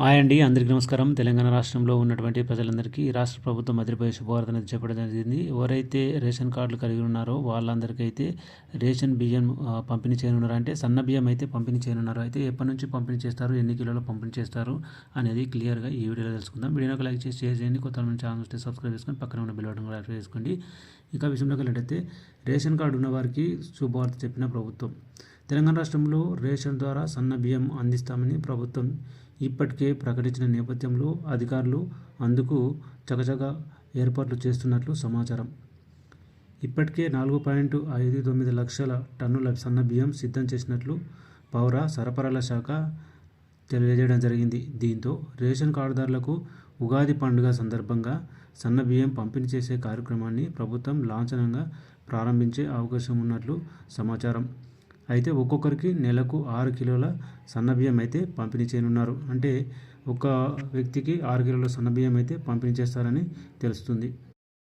Hi అండి అందరికీ నమస్కారం. తెలంగాణ రాష్ట్రంలో ఉన్నటువంటి ప్రజలందరికీ రాష్ట్ర ప్రభుత్వం మధ్యప్రదేశ్ శుభవార్త చెప్పడం జరిగింది. ఎవరైతే రేషన్ కార్డులు కలిగి ఉన్నారో వాళ్ళందరికీ అయితే రేషన్ బియ్యం పంపిణీ చేయనున్నారు? అంటే సన్న బియ్యం అయితే పంపిణీ చేయనున్నారు? అయితే ఎప్పటి నుంచి పంపిణీ చేస్తారు? ఎన్ని కిలోలు పంపిణీ చేస్తారు? అనేది క్లియర్గా ఈ వీడియోలో తెలుసుకుందాం. వీడియోకి లైక్ చేసి షేర్ చేయండి. కొత్త మన ఛానల్ వస్తే సబ్స్క్రైబ్ చేసుకొని పక్కన ఉన్న బిల్ బటన్ కూడా యాక్టివ్ చేసుకోండి. ఇంకా విషయంలోకి వెళ్ళినట్టయితే రేషన్ కార్డు ఉన్న వారికి శుభవార్త చెప్పిన ప్రభుత్వం. తెలంగాణ రాష్ట్రంలో రేషన్ ద్వారా సన్న బియ్యం అందిస్తామని ప్రభుత్వం ఇప్పటికే ప్రకటించిన నేపథ్యంలో అధికారులు అందుకు చకచక ఏర్పాట్లు చేస్తున్నట్లు సమాచారం. ఇప్పటికే నాలుగు పాయింట్ ఐదు తొమ్మిది లక్షల టన్నుల సన్న బియ్యం సిద్ధం చేసినట్లు పౌర సరఫరాల శాఖ తెలియజేయడం జరిగింది. దీంతో రేషన్ కార్డుదారులకు ఉగాది పండుగ సందర్భంగా సన్న బియ్యం పంపిణీ చేసే కార్యక్రమాన్ని ప్రభుత్వం లాంఛనంగా ప్రారంభించే అవకాశం ఉన్నట్లు సమాచారం. అయితే ఒక్కొక్కరికి నెలకు ఆరు కిలోల సన్నబియ్యం అయితే పంపిణీ చేయనున్నారు. అంటే ఒక వ్యక్తికి ఆరు కిలోల సన్నబియ్యం అయితే పంపిణీ చేస్తారని తెలుస్తుంది.